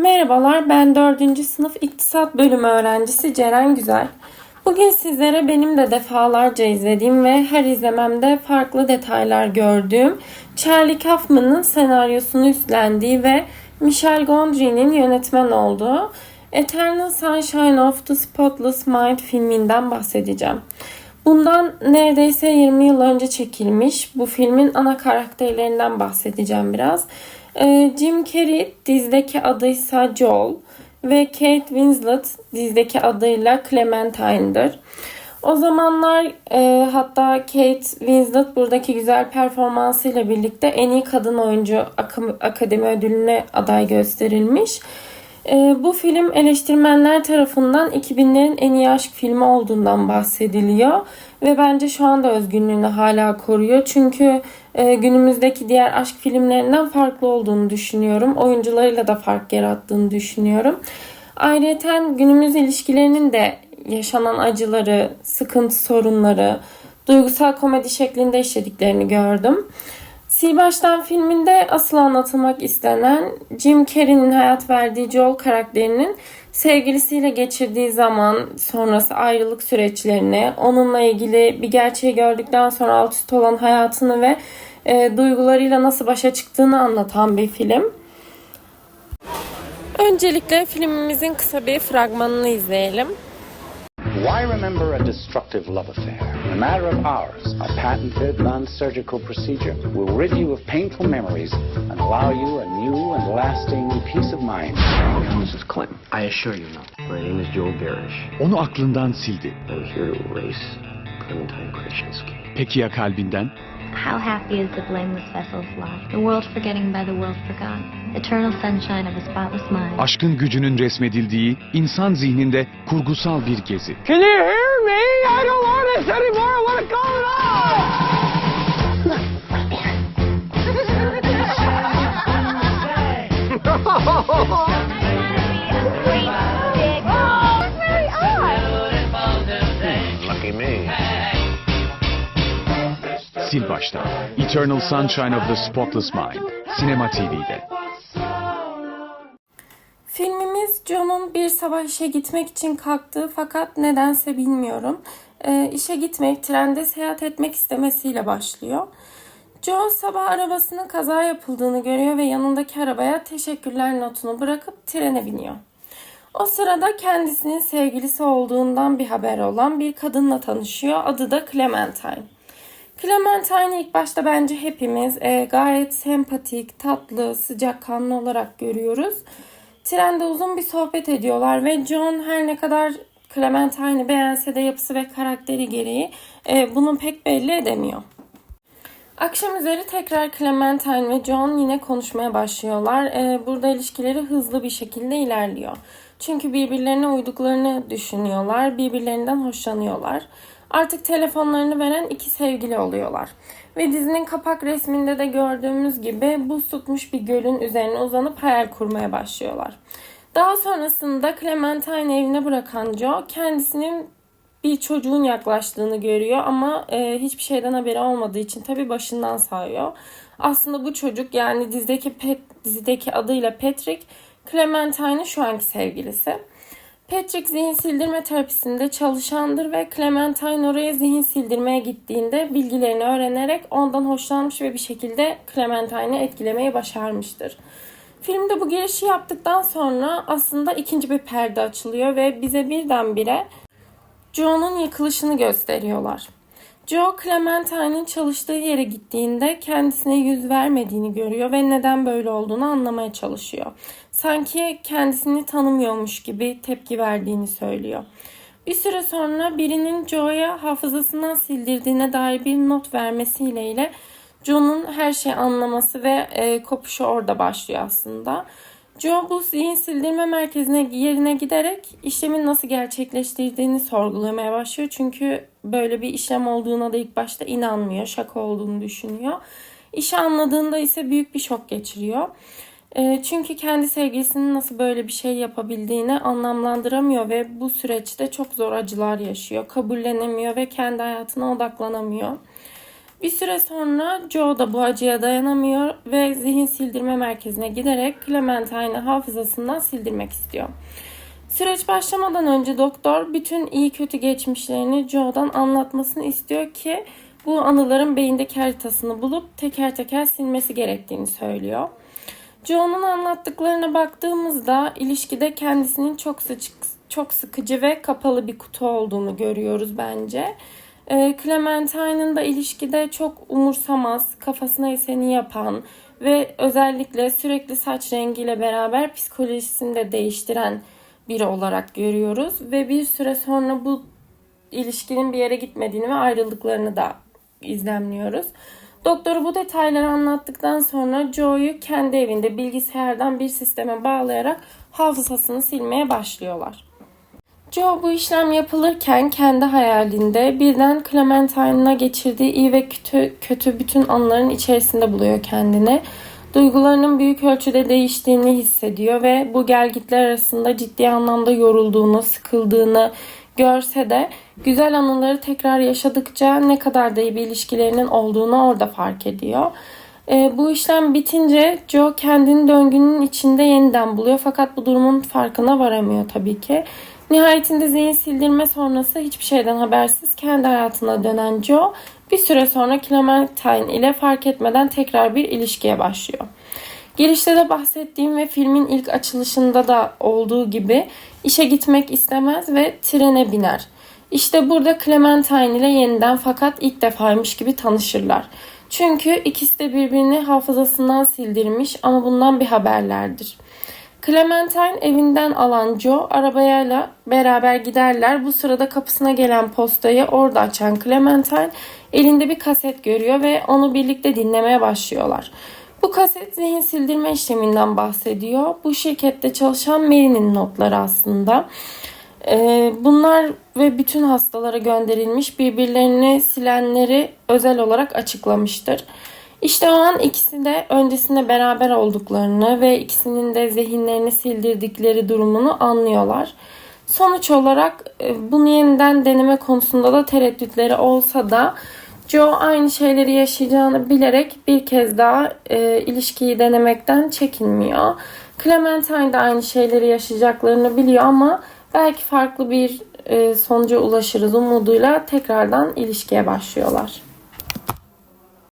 Merhabalar, ben 4. sınıf İktisat Bölümü öğrencisi Ceren Güzel. Bugün sizlere benim de defalarca izlediğim ve her izlememde farklı detaylar gördüğüm Charlie Kaufman'ın senaryosunu üstlendiği ve Michel Gondry'nin yönetmen olduğu Eternal Sunshine of the Spotless Mind filminden bahsedeceğim. Bundan neredeyse 20 yıl önce çekilmiş bu filmin ana karakterlerinden bahsedeceğim biraz. Ee, Jim Carrey dizdeki adıysa Joel ve Kate Winslet dizdeki adıyla Clementine'dır. O zamanlar e, hatta Kate Winslet buradaki güzel performansıyla birlikte en iyi kadın oyuncu Ak- akademi ödülüne aday gösterilmiş. E, bu film eleştirmenler tarafından 2000'lerin en iyi aşk filmi olduğundan bahsediliyor. Ve bence şu anda özgünlüğünü hala koruyor. Çünkü e, günümüzdeki diğer aşk filmlerinden farklı olduğunu düşünüyorum. Oyuncularıyla da fark yarattığını düşünüyorum. Ayrıca günümüz ilişkilerinin de yaşanan acıları, sıkıntı sorunları, duygusal komedi şeklinde işlediklerini gördüm. Sil Baştan filminde asıl anlatılmak istenen Jim Carrey'nin hayat verdiği Joel karakterinin sevgilisiyle geçirdiği zaman sonrası ayrılık süreçlerini, onunla ilgili bir gerçeği gördükten sonra alt üst olan hayatını ve e, duygularıyla nasıl başa çıktığını anlatan bir film. Öncelikle filmimizin kısa bir fragmanını izleyelim. Why remember a destructive love affair? In a matter of hours, a patented non-surgical procedure will rid you of painful memories and allow you a new and lasting peace of mind. Mrs. Clinton, I assure you not. My name is Joel Barish. Onu aklından sildi. I'm here to erase Clementine Krasinski. Peki ya kalbinden? How happy is the blameless vessel's lot, the world forgetting by the world forgot, eternal sunshine of a spotless mind. Aşkın gücünün resmedildiği insan zihninde kurgusal bir gezi. Can you hear me? I don't want this anymore. I want to call it off. Sil baştan. Eternal Sunshine of the Spotless Mind. Sinema TV'de. Filmimiz John'un bir sabah işe gitmek için kalktığı fakat nedense bilmiyorum. E, işe gitmek, trende seyahat etmek istemesiyle başlıyor. John sabah arabasının kaza yapıldığını görüyor ve yanındaki arabaya teşekkürler notunu bırakıp trene biniyor. O sırada kendisinin sevgilisi olduğundan bir haber olan bir kadınla tanışıyor. Adı da Clementine. Clementine'i ilk başta bence hepimiz e, gayet sempatik, tatlı, sıcakkanlı olarak görüyoruz. Trende uzun bir sohbet ediyorlar ve John her ne kadar Clementine'i beğense de yapısı ve karakteri gereği e, bunu pek belli edemiyor. Akşam üzeri tekrar Clementine ve John yine konuşmaya başlıyorlar. Ee, burada ilişkileri hızlı bir şekilde ilerliyor. Çünkü birbirlerine uyduklarını düşünüyorlar, birbirlerinden hoşlanıyorlar. Artık telefonlarını veren iki sevgili oluyorlar. Ve dizinin kapak resminde de gördüğümüz gibi buz tutmuş bir gölün üzerine uzanıp hayal kurmaya başlıyorlar. Daha sonrasında Clementine evine bırakan Joe kendisinin bir çocuğun yaklaştığını görüyor ama e, hiçbir şeyden haberi olmadığı için tabii başından sayıyor. Aslında bu çocuk yani dizideki Pet, dizideki adıyla Patrick, Clementine'in şu anki sevgilisi. Patrick zihin sildirme terapisinde çalışandır ve Clementine oraya zihin sildirmeye gittiğinde bilgilerini öğrenerek ondan hoşlanmış ve bir şekilde Clementine'i etkilemeyi başarmıştır. Filmde bu girişi yaptıktan sonra aslında ikinci bir perde açılıyor ve bize birdenbire Joe'nun yıkılışını gösteriyorlar. Joe, Clementine'in çalıştığı yere gittiğinde kendisine yüz vermediğini görüyor ve neden böyle olduğunu anlamaya çalışıyor. Sanki kendisini tanımıyormuş gibi tepki verdiğini söylüyor. Bir süre sonra birinin Joe'ya hafızasından sildirdiğine dair bir not vermesiyle ile Joe'nun her şeyi anlaması ve e, kopuşu orada başlıyor aslında. Joe bu zihin sildirme merkezine yerine giderek işlemin nasıl gerçekleştirdiğini sorgulamaya başlıyor. Çünkü böyle bir işlem olduğuna da ilk başta inanmıyor. Şaka olduğunu düşünüyor. İşi anladığında ise büyük bir şok geçiriyor. E, çünkü kendi sevgilisinin nasıl böyle bir şey yapabildiğini anlamlandıramıyor ve bu süreçte çok zor acılar yaşıyor. Kabullenemiyor ve kendi hayatına odaklanamıyor. Bir süre sonra Joe da bu acıya dayanamıyor ve zihin sildirme merkezine giderek Clementine'ı hafızasından sildirmek istiyor. Süreç başlamadan önce doktor bütün iyi kötü geçmişlerini Joe'dan anlatmasını istiyor ki bu anıların beyindeki haritasını bulup teker teker silmesi gerektiğini söylüyor. Joe'nun anlattıklarına baktığımızda ilişkide kendisinin çok sık çok sıkıcı ve kapalı bir kutu olduğunu görüyoruz bence. Ee, Clementine'ın da ilişkide çok umursamaz, kafasına eseni yapan ve özellikle sürekli saç rengiyle beraber psikolojisini de değiştiren biri olarak görüyoruz ve bir süre sonra bu ilişkinin bir yere gitmediğini ve ayrıldıklarını da izlemliyoruz. Doktoru bu detayları anlattıktan sonra Joe'yu kendi evinde bilgisayardan bir sisteme bağlayarak hafızasını silmeye başlıyorlar. Joe bu işlem yapılırken kendi hayalinde birden Clementine'la geçirdiği iyi ve kötü, kötü bütün anıların içerisinde buluyor kendini. Duygularının büyük ölçüde değiştiğini hissediyor ve bu gelgitler arasında ciddi anlamda yorulduğunu, sıkıldığını görse de güzel anıları tekrar yaşadıkça ne kadar da iyi bir ilişkilerinin olduğunu orada fark ediyor. E, bu işlem bitince Joe kendini döngünün içinde yeniden buluyor fakat bu durumun farkına varamıyor tabii ki. Nihayetinde zihin sildirme sonrası hiçbir şeyden habersiz kendi hayatına dönen Joe bir süre sonra Clementine ile fark etmeden tekrar bir ilişkiye başlıyor. Girişte de bahsettiğim ve filmin ilk açılışında da olduğu gibi işe gitmek istemez ve trene biner. İşte burada Clementine ile yeniden fakat ilk defaymış gibi tanışırlar. Çünkü ikisi de birbirini hafızasından sildirmiş ama bundan bir haberlerdir. Clementine evinden alan Joe arabayla beraber giderler. Bu sırada kapısına gelen postayı orada açan Clementine elinde bir kaset görüyor ve onu birlikte dinlemeye başlıyorlar. Bu kaset zihin sildirme işleminden bahsediyor. Bu şirkette çalışan Mary'nin notları aslında. Ee, bunlar ve bütün hastalara gönderilmiş birbirlerini silenleri özel olarak açıklamıştır. İşte o an ikisi de öncesinde beraber olduklarını ve ikisinin de zihinlerini sildirdikleri durumunu anlıyorlar. Sonuç olarak e, bunu yeniden deneme konusunda da tereddütleri olsa da Joe aynı şeyleri yaşayacağını bilerek bir kez daha e, ilişkiyi denemekten çekinmiyor. Clementine de aynı şeyleri yaşayacaklarını biliyor ama belki farklı bir e, sonuca ulaşırız umuduyla tekrardan ilişkiye başlıyorlar.